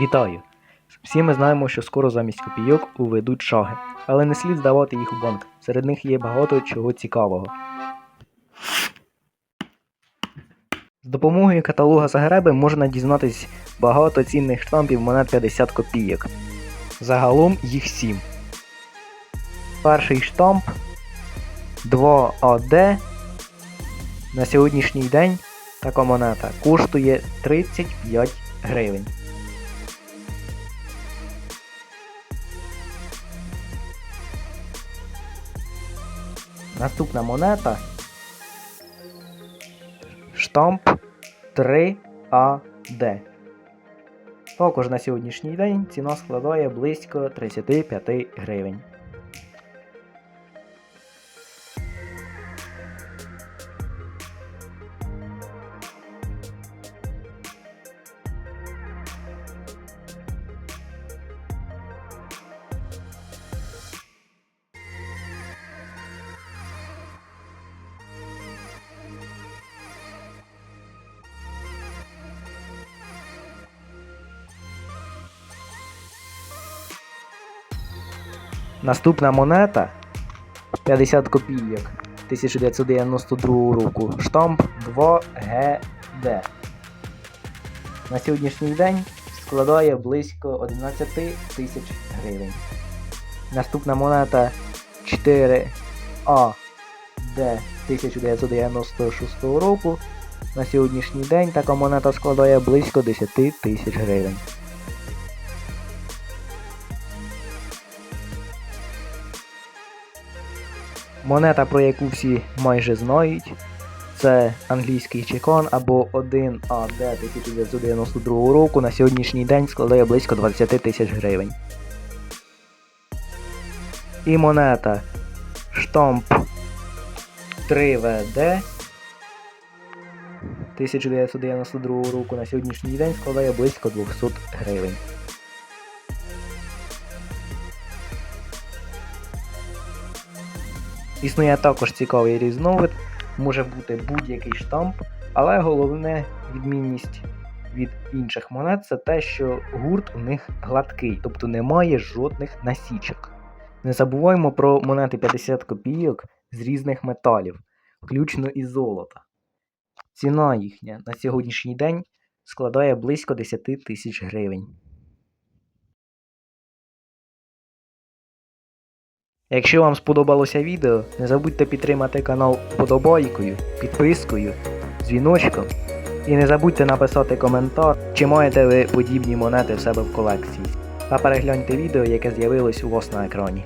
Вітаю! Всі ми знаємо, що скоро замість копійок уведуть шаги, але не слід здавати їх у банк. Серед них є багато чого цікавого. З допомогою каталога Загреби можна дізнатись багато цінних штампів монет 50 копійок. Загалом їх 7. Перший штамп 2AD на сьогоднішній день така монета коштує 35 гривень. Наступна монета. Штамп 3АД. Також на сьогоднішній день ціна складає близько 35 гривень. Наступна монета 50 копійок 1992 року. Штамп 2GD. На сьогоднішній день складає близько 11 тисяч гривень. Наступна монета 4AD 1996 року. На сьогоднішній день така монета складає близько 10 тисяч гривень. Монета, про яку всі майже знають, це англійський чекон або 1AD 1992 року на сьогоднішній день складає близько 20 тисяч гривень. І монета штамп 3VD 1992 року на сьогоднішній день складає близько 200 гривень. Існує також цікавий різновид, може бути будь-який штамп, але головне відмінність від інших монет це те, що гурт у них гладкий, тобто немає жодних насічок. Не забуваємо про монети 50 копійок з різних металів, включно і золота. Ціна їхня на сьогоднішній день складає близько 10 тисяч гривень. Якщо вам сподобалося відео, не забудьте підтримати канал вподобайкою, підпискою, дзвіночком. І не забудьте написати коментар, чи маєте ви подібні монети в себе в колекції. Та перегляньте відео, яке з'явилось у вас на екрані.